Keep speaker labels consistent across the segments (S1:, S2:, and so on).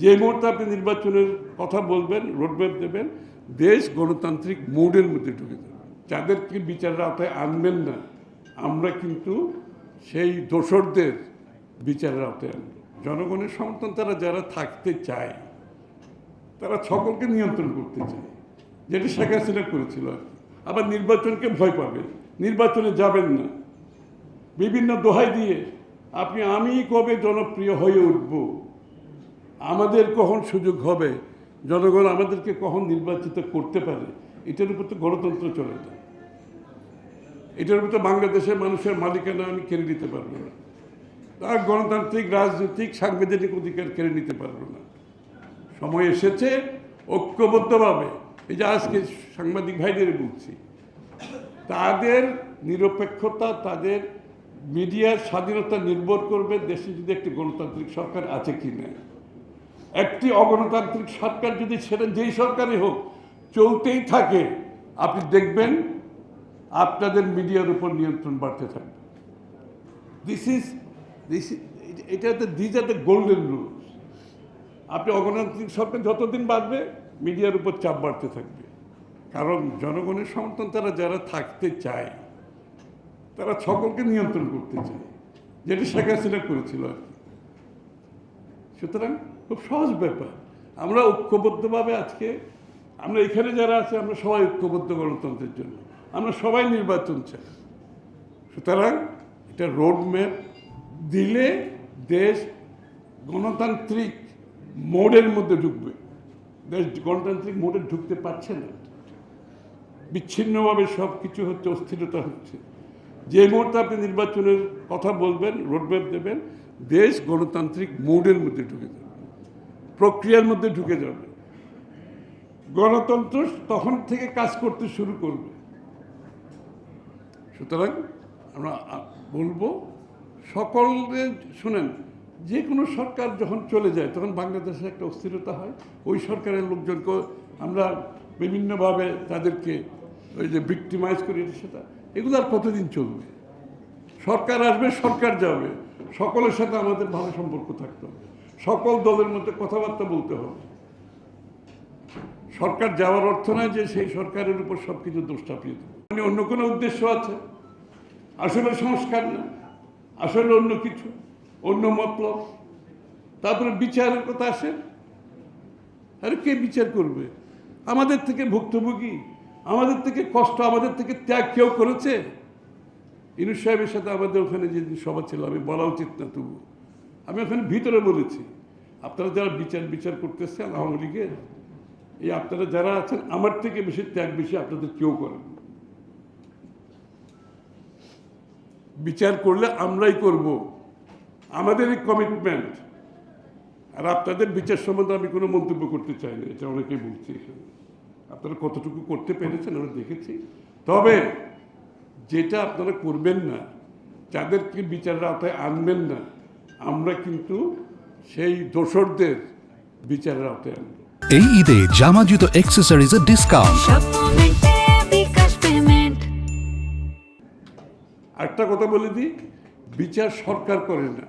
S1: যে মুহূর্তে আপনি নির্বাচনের কথা বলবেন রোডম্যাপ দেবেন, দেশ গণতান্ত্রিক মোডের মধ্যে ঢুকে যাবে। যাদেরকে বিচারের আওতায় আনবেন না, আমরা কিন্তু সেই দোসরদের বিচারের আওতায় আনব। জনগণের সমর্থন তারা যারা থাকতে চায়, তারা সকলকে নিয়ন্ত্রণ করতে চায়, যেটা শেখ হাসিনা করেছিল আবার নির্বাচনকে ভয় পাবে, নির্বাচনে যাবেন না। বিভিন্ন দোহাই দিয়ে, আপনি, আমি কবে জনপ্রিয় হয়ে উঠব? আমাদের কখন সুযোগ হবে? জনগণ আমাদেরকে কখন নির্বাচিত করতে পারে? এটার উপর তো গণতন্ত্র চলে যায় এটার উপর তো বাংলাদেশের মানুষের মালিকানা আমি কেড়ে নিতে পারব না। তার গণতান্ত্রিক, রাজনৈতিক, সাংবিধানিক অধিকার কেড়ে নিতে পারব না। সময় এসেছে ঐক্যবদ্ধভাবে। এই যে আজকে সাংবাদিক ভাইদের বলছি, তাদের নিরপেক্ষতা, তাদের মিডিয়ার স্বাধীনতা নির্ভর করবে দেশে যদি একটি গণতান্ত্রিক সরকার আছে কি না একটি অগণতান্ত্রিক সরকার যদি সেটা যেই সরকারই হোক, চলতেই থাকে। আপনি দেখবেন আপনাদের মিডিয়ার উপর নিয়ন্ত্রণ বাড়তে থাকবে। দিস ইজ দিস এটা these are the golden rules আপনি অগণতান্ত্রিক সরকার যতদিন বাড়বে, মিডিয়ার উপর চাপ বাড়তে থাকবে। কারণ জনগণের সমর্থন তারা যারা থাকতে চায়, তারা সকলকে নিয়ন্ত্রণ করতে চায়, যেটা শেখ হাসিনা করেছিল আর কি। সুতরাং খুব সহজ ব্যাপার। আমরা ঐক্যবদ্ধভাবে আজকে, আমরা এখানে যারা আছে, আমরা সবাই ঐক্যবদ্ধ গণতন্ত্রের জন্য। আমরা সবাই নির্বাচন চাই। সুতরাং এটা রোডম্যাপ দিলে দেশ গণতান্ত্রিক মোডের মধ্যে ঢুকবে। দেশ গণতান্ত্রিক মোডে ঢুকতে পারছে না। বিচ্ছিন্নভাবে সব কিছু হচ্ছে, অস্থিরতা হচ্ছে। যে মুহূর্তে আপনি নির্বাচনের কথা বলবেন রোডম্যাপ দেবেন, দেশ গণতান্ত্রিক মোডের মধ্যে ঢুকে যাবে। প্রক্রিয়ার মধ্যে ঢুকে যাবে। গণতন্ত্র তখন থেকে কাজ করতে শুরু করবে। সুতরাং আমরা বলব সকলে শুনেন, যে কোনো সরকার যখন চলে যায়, তখন বাংলাদেশে একটা অস্থিরতা হয়। ওই সরকারের লোকজনকে আমরা বিভিন্নভাবে তাদেরকে ওই যে ভিক্টিমাইজ করি সেটা। এগুলো আর কতদিন চলবে? সরকার আসবে, সরকার যাবে। সকলের সাথে আমাদের ভালো সম্পর্ক থাকতে হবে। সকল দলের মধ্যে কথাবার্তা বলতে হবে। সরকার যাওয়ার অর্থ নয় যে সেই সরকারের উপর সব কিছু দোষ চাপিয়ে দেবে। মানে অন্য কোনো উদ্দেশ্য আছে? আসলে সংস্কার না, আসলে অন্য কিছু, অন্য মতলব। তারপরে বিচারের কথা আসে। আরে কে বিচার করবে? আমাদের থেকে ভুক্তভোগী, আমাদের থেকে কষ্ট, আমাদের থেকে ত্যাগ কেউ করেছে? ইনুস সাহেবের সাথে আমাদের ওখানে যে সভা ছিল, আমি বলা উচিত না তবু আমি ওখানে ভিতরে বলেছি। আপনারা যারা বিচার বিচার করতেছেন, আওয়ামী লীগের, এই আপনারা যারা আছেন, আমার থেকে বেশি ত্যাগ বেশি আপনাদের কেউ করেন বিচার করলে আমরাই করব। আমাদেরই কমিটমেন্ট আর আপনাদের বিচার সম্বন্ধে আমি কোনো মন্তব্য করতে চাই না, এটা অনেকেই বলছি এখানে। আপনারা কতটুকু করতে পেরেছেন আমরা দেখেছি। তবে যেটা আপনারা করবেন না, যাদেরকে বিচারের আওতায় আনবেন না আমরা কিন্তু সেই দোসরদের বিচারের আওতায় আনব।
S2: এই ঈদে জামা জুতো অ্যাক্সেসরিজের ডিসকাউন্ট
S3: সব মোমেন্টে
S1: একটা কথা বলে দিই বিচার সরকার করে না।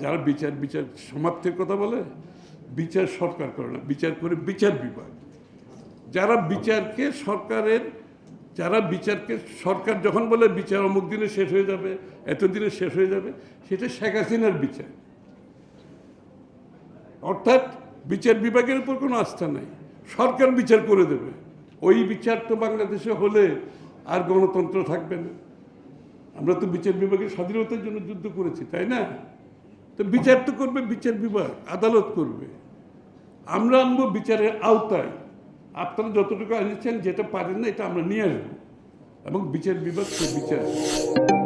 S1: যারা বিচার বিচার সমাপ্তির কথা বলে বিচার সরকার করে না। বিচার করে বিচার বিভাগ। যারা বিচারকে সরকারের যারা বিচারকে, সরকার যখন বলে বিচার অমুক দিনে শেষ হয়ে যাবে, এত দিনে শেষ হয়ে যাবে, সেটা শেখ হাসিনার বিচার। অর্থাৎ বিচার বিভাগের উপর কোনো আস্থা নাই। সরকার বিচার করে দেবে। ওই বিচার তো বাংলাদেশে হলে আর গণতন্ত্র থাকবে না। আমরা তো বিচার বিভাগের স্বাধীনতার জন্য যুদ্ধ করেছি, তাই না? তো বিচার তো করবে বিচার বিভাগ, আদালত করবে। আমরা আনব বিচারের আওতায়। আপনারা যতটুকু এনেছেন যেটা পারেন না, এটা আমরা নিয়ে আসব। এবং বিচার বিভাগ, সে বিচার।